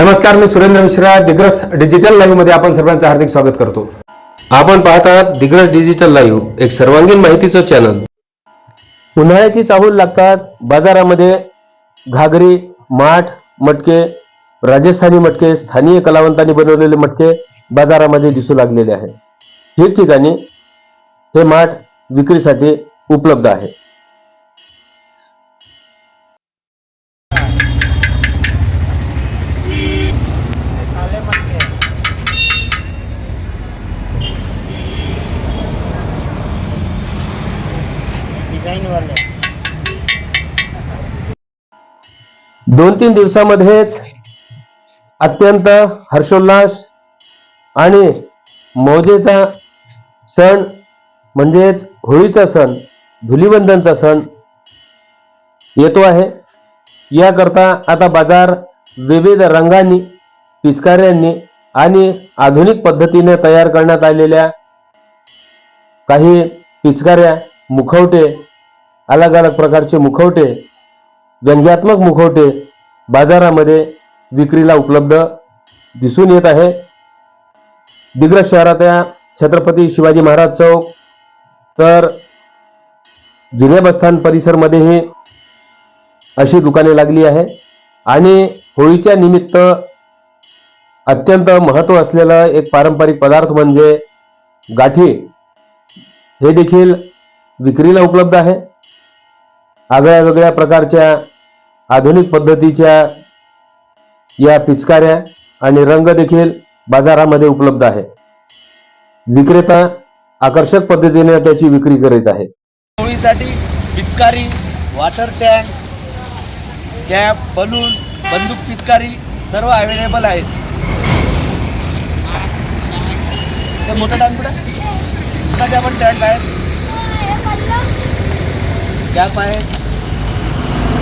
नमस्कार मी सुरेंद्र मिश्रा दिग्रस डिजिटल लाईव्हमध्ये आपण सर्वांचं हार्दिक स्वागत करतो. आपण पाहत आहात दिग्रस डिजिटल लाईव्ह एक सर्वांगीण माहितीचं चॅनल उन्हाळ्याची चाहूल लागताच बाजारामध्ये घागरी माठ मटके राजस्थानी मटके स्थानिक कलावंतांनी बनवलेले मटके बाजारामध्ये दिसू लागलेले आहे. ठिकठिकाणी हे माठ विक्रीसाठी उपलब्ध आहे. दोन तीन दिवसामध्येच अत्यंत हर्षोल्लास आणि मौजेचा सण म्हणजेच होळीचा सण धुलीबंधनचा सण येतो आहे. याकरता आता बाजार विविध रंगांनी पिचकाऱ्यांनी आणि आधुनिक पद्धतीने तयार करण्यात आलेल्या काही पिचकाऱ्या मुखवटे अलग अलग प्रकारचे मुखवटे व्यंग्यात्मक मुखवटे बाजारामध्ये विक्रीला उपलब्ध दिसून येत आहे. दिग्रस शहरातल्या छत्रपती शिवाजी महाराज चौक तर जुने बसस्थान परिसरमध्येही अशी दुकाने लागली आहे. आणि होळीच्या निमित्त अत्यंत महत्त्व असलेलं एक पारंपरिक पदार्थ म्हणजे गाठी हे देखील विक्रीला उपलब्ध आहे. आगळ्या वेगळ्या प्रकारच्या आधुनिक पद्धतीच्या या पिचकाऱ्या आणि रंग देखील बाजारामध्ये उपलब्ध आहे. विक्रेता आकर्षक पद्धतीने त्याची विक्री करीत आहे. होळीसाठी पिचकारी वॉटर टँक कॅप बलून बंदूक पिचकारी सर्व अवेलेबल आहेत. ते मोठं टँक कुठं? त्याच्या पण टँक आहेत? कॅप आहेत